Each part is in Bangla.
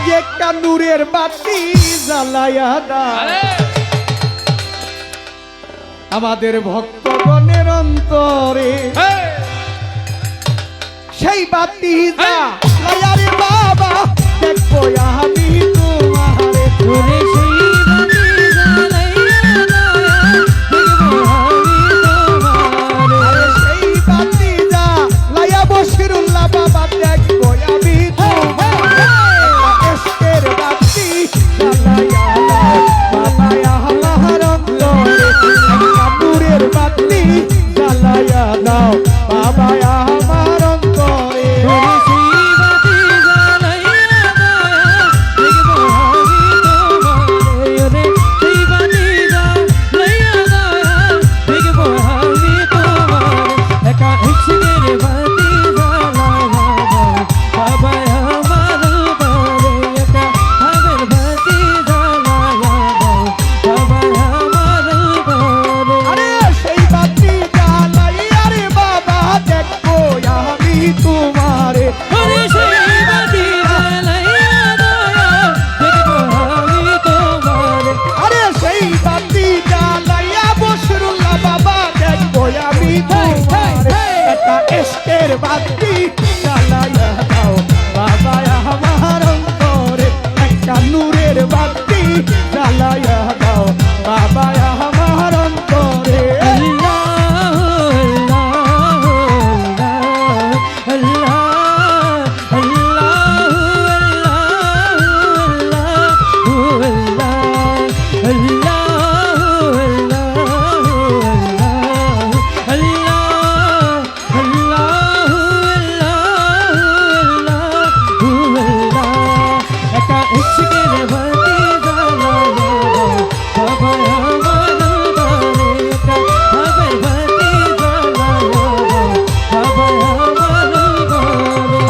আজ একটা নূরের বাতি জ্বালায়া আমাদের ভক্তগণের অন্তরে সেই বাতি যা বাবা দেখব আমি তোমার। yeah. padre.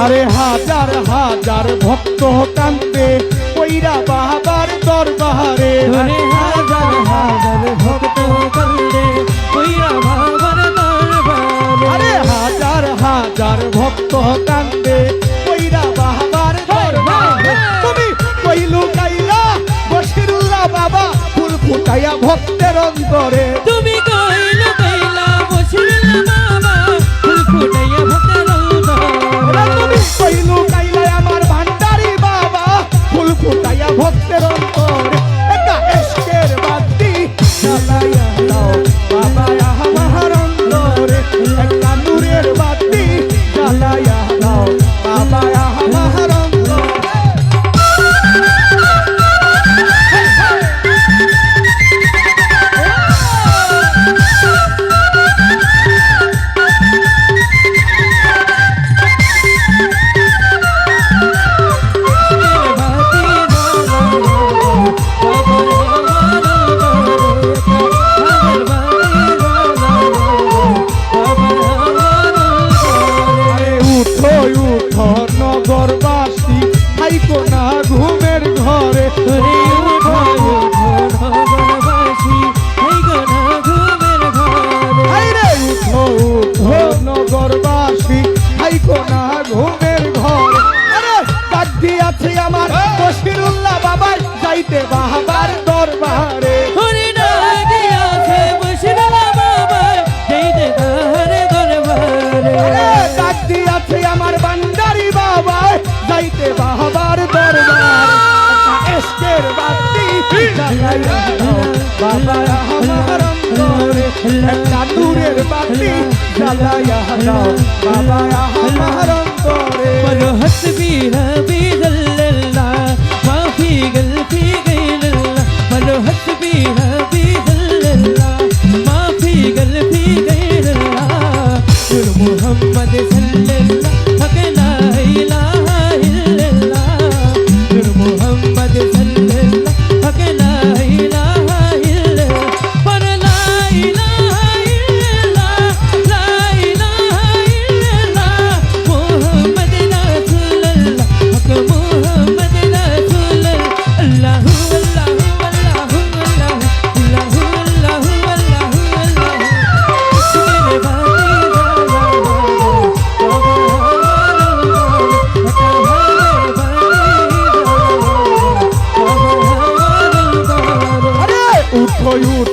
আরে হাজার হাজার ভক্ত কান্তে কইরা বাহাবার দরবারে। আরে হাজার হাজার ভক্ত কান্তে কইরা বাহাবার দরবারে। আরে হাজার হাজার ভক্ত কান্তে কইরা বাহাবার দরবারে। তুমি কইলু কাইলা বশিরুল্লাহ বাবা ফুল ফুটাইয়া ভক্তের অন্তরে। নগরবাসী হাইকো না ঘুমের ঘরে। নগরবাসী হাইকো না ঘুমের ঘরে। ডাক দিয়াছে আমার বসিরুল্লাহ বাবা যাইতে বাহাবা আল্লাহ বাবা আল্লাহর অন্তরে উঠোই উঠ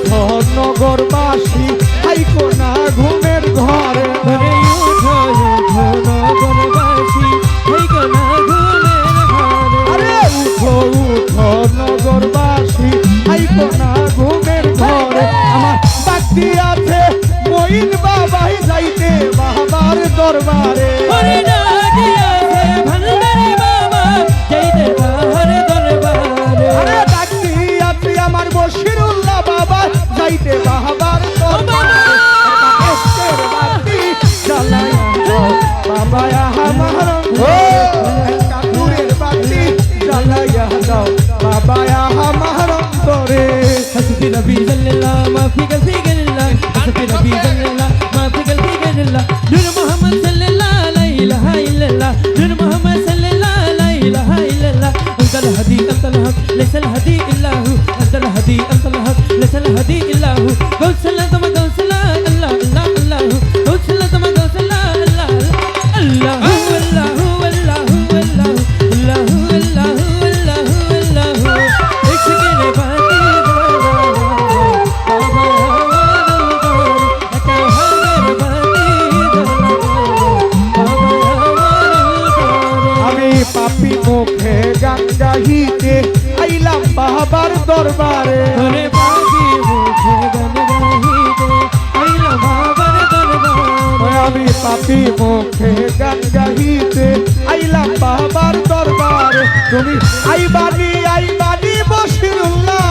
নগরবাসী হাইকো না ঘুমের ঘরে। ঘরে। উঠোই উঠ নগরবাসী হাইকো না ঘুমের আমার বাকি আছে মইন বাবাই যাইতে বাবার দরবারে। Baby, the love, my figure, figure. গাহিতে আইলাম বাবার দরবারে। ধরে বাজি মুখে গান গাহিতে আইলাম বাবার দরবারে। আমি পাপি মুখে গান গাহিতে আইলাম বাবার দরবারে। তুমি আইবানি আইবানি বসিরুল্লাহ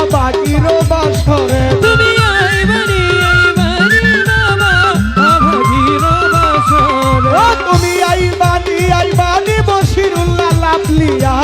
অবাগির বাসরে। তুমি আইবানি আইবানি বাবা অবাগির বাসরে। তুমি আইবানি আইবানি বসিরুল্লাহ লাভলিয়া